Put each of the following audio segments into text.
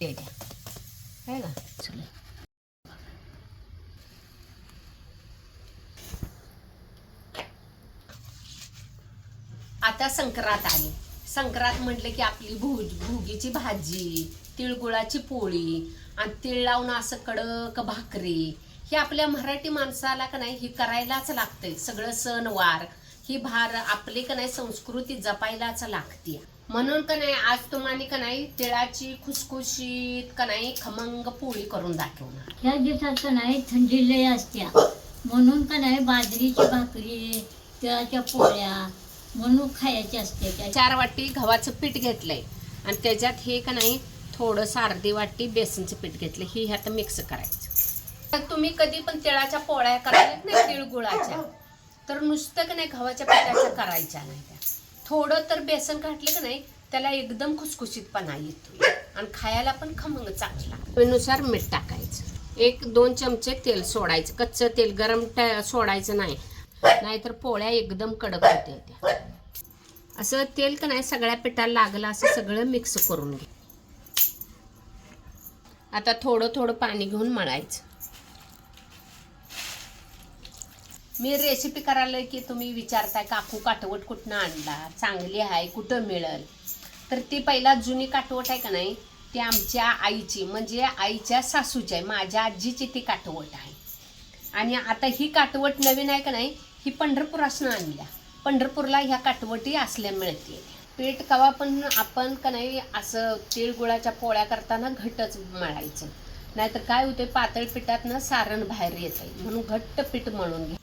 ते द्या आहे का चला आता संक्रांत आली संक्रांत म्हटलं की आपली भूज भुगीची भाजी तिळगुळाची पोळी आणि तिळ लावून असं कडक भाकरी हे आपल्या मराठी माणसाला का नाही ही करायलाच लागतंय. सगळं सणवार ही भार आपली का नाही संस्कृती जपायलाच लागते म्हणून का नाही आज तुम्हाला का नाही तिळाची खुसखुशीत का नाही खमंग पोळी करून दाखवणार. ह्या दिवसात का नाही थंडी लय असत्या. म्हणून का नाही बाजरीची भाकरी तिळाच्या पोळ्या म्हणून खायची असते त्या चार वाटी गव्हाचं पीठ घेतलंय. आणि त्याच्यात हे का नाही थोडंसं अर्धी वाटी बेसनचं पीठ घेतलं ही ह्यात मिक्स करायचं. तर तुम्ही कधी पण तिळाच्या पोळ्या करायला नाही तिळगुळाच्या. तर नुसतं का नाही गव्हाच्या पिठाच्या करायच्या नाही त्या. थोडं तर बेसन घातलं का नाही त्याला एकदम खुसखुशीतपणा येतो. आणि खायला पण खमंग चांगला. नुसार मीठ टाकायचं. एक दोन चमचे तेल सोडायचं. कच्चं तेल गरम सोडायचं नाही. नाहीतर पोळ्या एकदम कडक होते त्या. असं तेल का नाही सगळ्या पिठाला लागलं असं सगळं मिक्स करून घे. आता थोडं थोडं पाणी घेऊन मळायचं. मी रेसिपी करायला की तुम्ही विचारताय काकू काटवट कुठनं आणला चांगली आहे कुठं मिळेल? तर ती पहिला जुनी काटवट आहे का नाही ती आमच्या आईची म्हणजे आईच्या सासूची आहे. माझ्या आजीची ती काटवट आहे. आणि आता ही काटवट नवीन आहे का नाही ही पंढरपुरासनं आणल्या. पंढरपूरला ह्या काटवटी असल्या मिळते पीठ कवा पण आपण का नाही असं तिळगुळाच्या पोळ्या करताना घटच मळायचं. नाहीतर काय होते पातळ पिठातनं सारण बाहेर येते म्हणून घट्ट पीठ मळून घे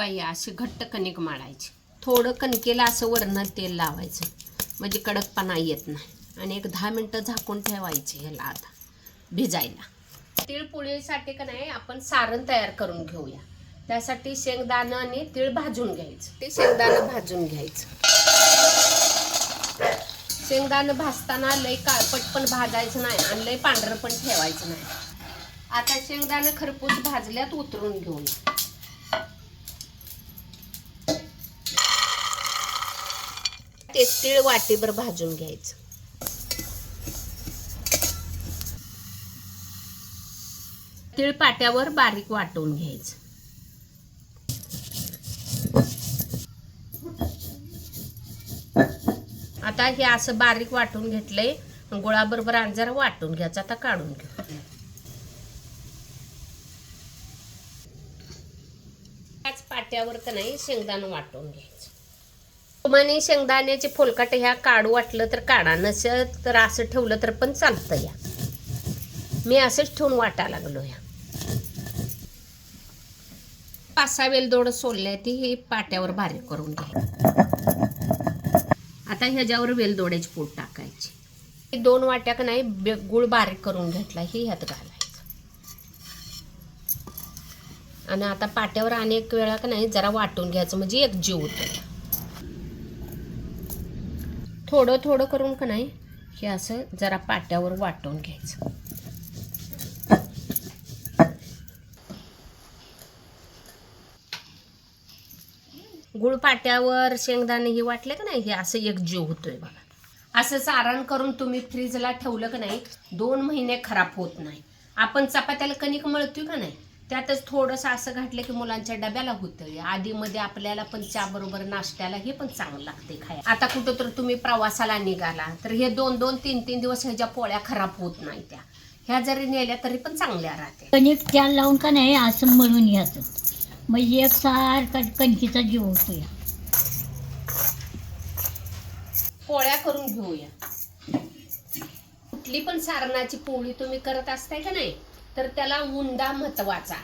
काही काय अशी घट्ट कणिक माळायची थोडं कणकेला असं वरनं तेल लावायचं. म्हणजे कडकपणा येत नाही. आणि एक दहा मिनटं झाकून ठेवायचे ह्याला आता भिजायला. तिळपोळीसाठी का नाही आपण सारण तयार करून घेऊया. त्यासाठी शेंगदाणं आणि तीळ भाजून घ्यायचं. ते शेंगदाणं भाजून घ्यायचं. शेंगदाणं भाजताना लय काळपट पण भाजायचं नाही आणि लय पांढरं पण ठेवायचं नाही. आता शेंगदाणं खरपूस भाजल्यात उतरून घेऊया ते तीळ वाटीभर भाजून घ्यायचं. तीळ पाट्यावर बारीक वाटून घ्यायचं. आता हे असं बारीक वाटून घेतलंय. गुळाबरोबर अंजारा जरा वाटून घ्यायचं. आता काढून घ्या पाट्यावर का नाही शेंगदाणं वाटून घ्यायचं. तुम्हाला शेंगदाण्याचे फोलकाट ह्या काढू वाटलं तर काढा. नसेल तर असं ठेवलं तर पण चालतं या. मी असंच ठेवून वाटा लागलो या. पाच सहा वेलदोड सोलल्या ती ही पाट्यावर बारीक करून घ्या आता ह्याच्यावर वेलदोड्याची पूड टाकायची. दोन वाट्या का नाही बे- गुळ बारीक करून घेतला ही ह्यात घालायचं. आणि आता पाट्यावर अनेक वेळा का नाही जरा वाटून घ्यायचं म्हणजे एक जीव होतो. थोडं थोडं करून का नाही हे असं जरा पाट्यावर वाटून घ्यायचं. गुळ पाट्यावर शेंगदाणे हे वाटले का नाही हे असं एक जीव होतोय बघा. असं सारण करून तुम्ही फ्रीजला ठेवलं का नाही दोन महिने खराब होत नाही. आपण चपात्याला कणिक मळतोय का नाही? त्यातच थोडंसं असं घातलं की मुलांच्या डब्याला होतं आधीमध्ये आपल्याला पण बरोबर नाश्त्याला हे पण चांगलं लागते खाय आता कुठं तर तुम्ही प्रवासाला निघाला तर हे दोन दोन तीन तीन दिवस ह्याच्या पोळ्या खराब होत नाही त्या. ह्या जरी नेल्या तरी पण चांगल्या राहते कणिक त्याला लावून का नाही असं मळून घ्यायचं म्हणजे एक सारखा कणकीचा जीव होतो या पोळ्या करून घेऊया. कुठली पण सारणाची पोळी तुम्ही करत असताय का नाही? तर त्याला उंडा महत्त्वाचा.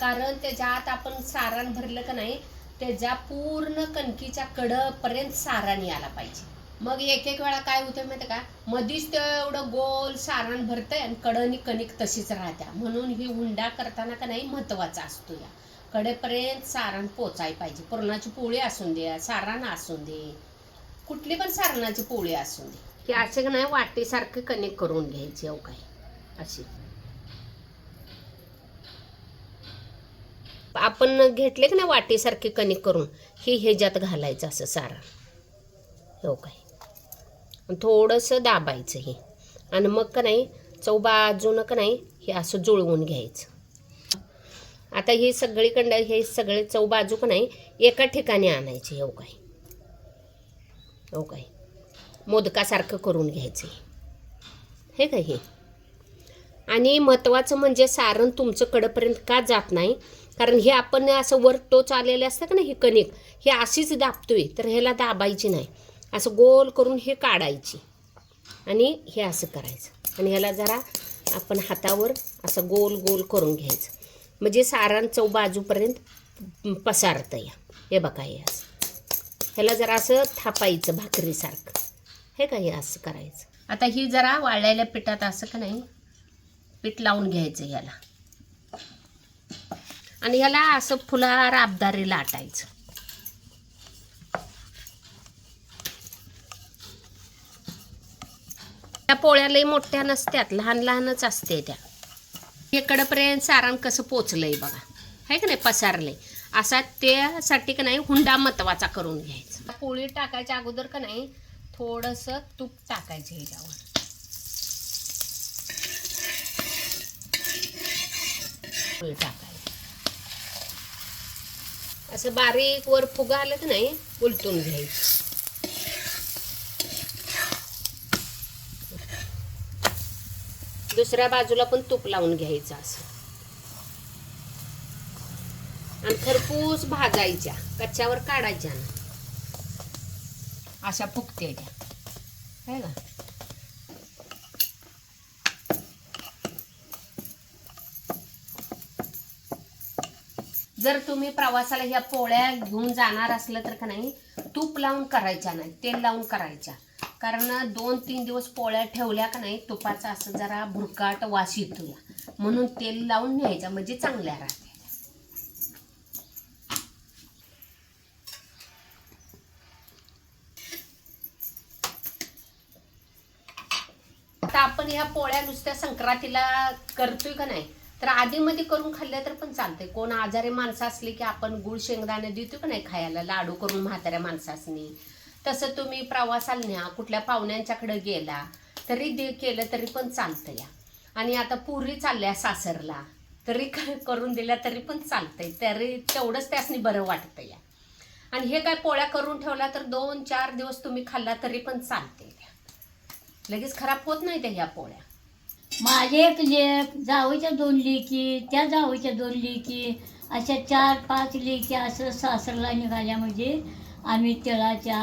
कारण त्याच्यात आपण सारण भरलं का नाही त्याच्या पूर्ण कणकीच्या कडपर्यंत सारण यायला पाहिजे. मग एक एक वेळा काय होतं माहिती का? मधीच ते एवढं गोल सारण भरतंय आणि कडनी कणिक तशीच राहत्या. म्हणून ही उंडा करताना का नाही महत्त्वाचा असतो या. कडेपर्यंत सारण पोचाय पाहिजे. पुरणाची पोळी असून दे सारण असून दे. कुठली पण सारणाची पोळी असू दे. की असे का नाही वाटीसारखे कनेक्ट करून घ्यायची अहो काय अशी. आपण घेतले की नाही वाटीसारखे कणिक करून? ही ह्याच्यात घालायचं असं सारण हो काय? थोडंसं दाबायचं हे. आणि मग का नाही चौबाजूनं का नाही हे असं जुळवून घ्यायचं. आता हे सगळीकडं हे सगळे चौबाजू का नाही एका ठिकाणी आणायचे हो काय? हो काय? मोदकासारखं करून घ्यायचं हे. का हे? आणि महत्त्वाचं म्हणजे सारण तुमचं कडपर्यंत का जात नाही? कारण हे आपण असं वर टोच आलेले असतं का ना हे कणिक हे अशीच दाबतोय तर ह्याला दाबायची नाही. असं गोल करून हे काढायची. आणि हे असं करायचं. आणि ह्याला जरा आपण हातावर असं गोल गोल करून घ्यायचं. म्हणजे सारण चौ बाजूपर्यंत पसारतं या. हे बघा हे असं. ह्याला जरा असं थापायचं भाकरीसारखं. हे का हे असं करायचं? आता ही जरा वाळलेल्या पिठात असं का नाही पीठ लावून घ्यायचं ह्याला आणि याला असं फुलार आबदारी लाटायचं. त्या पोळ्या लई मोठ्या नसत्यात लहान लहानच असते त्या. इकडंपर्यंत कडपर्यंत सारण कसं पोचलंय बघा. आहे का नाही? पसारलंय. असा त्यासाठी का नाही हुंडा मतवाचा करून घ्यायचा. पोळी टाकायच्या अगोदर का नाही थोडंसं तूप टाकायचं ह्याच्यावर. पोळी असं बारीक वर फुगा आलं की नाही उलटून घ्यायचं. दुसऱ्या बाजूला पण तूप लावून घ्यायचं असं. आणि खरपूस भाजायच्या कच्च्यावर काढायच्या ना. अशा फुगत्या त्या. है ना जर तुम्ही प्रवासाला ह्या पोळ्या घेऊन जाणार असलं तर का नाही तूप लावून करायच्या नाही तेल लावून करायच्या. कारण दोन तीन दिवस पोळ्या ठेवल्या का नाही तुपाचा असं जरा भुरकाट वास येतो. या म्हणून तेल लावून न्यायचा म्हणजे चांगल्या राहते. आता आपण ह्या पोळ्या नुसत्या संक्रांतीला करतोय का नाही तर आधीमध्ये करून खाल्लं तर पण चालतंय. कोण आजारी माणसं असली की आपण गुळ शेंगदाणे देतो का नाही खायला? लाडू करून म्हाताऱ्या माणसासनी. तसं तुम्ही प्रवासाला न्या कुठल्या पाहुण्यांच्याकडे गेला तरी दे केलं तरी पण चालतं या आणि आता पुरी चालल्या सासरला. तरी करून दिल्या तरी पण चालतंय. तरी तेवढंच त्यासनी बरं वाटतं या आणि हे काय पोळ्या करून ठेवला तर दोन चार दिवस तुम्ही खाल्ला तरी पण चालते लगेच खराब होत नाही त्या ह्या पोळ्या. माझे एक लेख जावईच्या दोन लेकी त्या जावईच्या दोन लेकी अशा चार पाच लेकी असं सासरला निघाल्या म्हणजे आम्ही तिळाच्या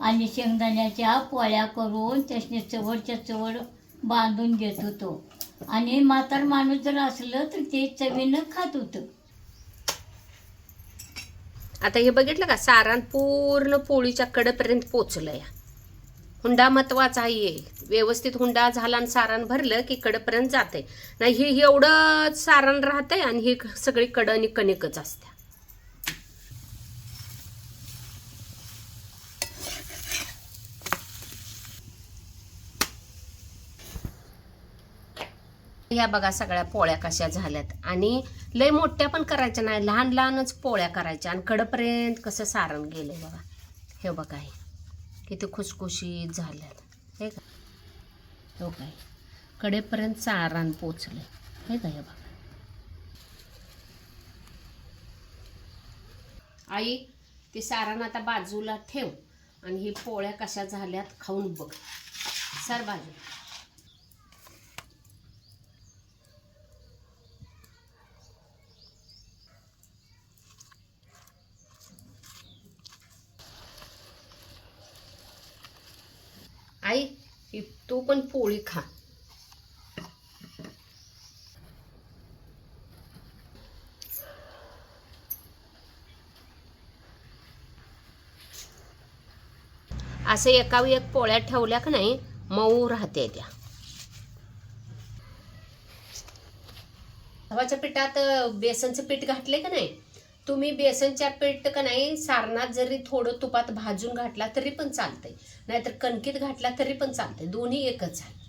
आणि शेंगदाण्याच्या पोळ्या करून त्याने चवडच्या चवड बांधून घेत होतो. आणि म्हातार माणूस जर असलं तर ते चवीनं खात होतं. आता हे बघितलं का? सारण पूर्ण पोळीच्या कडेपर्यंत पोचलं या हुंडा महत्त्वाचा आहे. व्यवस्थित हुंडा झाला आणि सारण भरलं की कडपर्यंत जाते नाही हे एवढं सारण राहतंय आणि ही सगळी कड आणि कणिकच असते ह्या बघा सगळ्या पोळ्या कशा झाल्यात. आणि लय मोठ्या पण करायच्या नाही लहान लहानच पोळ्या करायच्या आणि कडपर्यंत कसं सारण गेलंय बघा. हे बघा हे. किती खुसखुशीत झाल्यात. हो काय? कडेपर्यंत सारण पोचले. हे काय बघा. आई ते सारण आता बाजूला ठेव आणि ही पोळ्या कशा झाल्यात खाऊन बघ. सर बाजू आई की तू पण पोळी खा. असं एकावी एक पोळ्या ठेवल्या का नाही मऊ राहते त्या. गव्हाच्या पिठात बेसनचं पीठ घातले का नाही? तुम्ही बेसनच्या पीठ का नाही सारणात जरी थोडं तुपात भाजून घातला तरी पण चालतंय. नाहीतर कणकीत घातला तरी पण चालतंय. दोन्ही एकच आहे.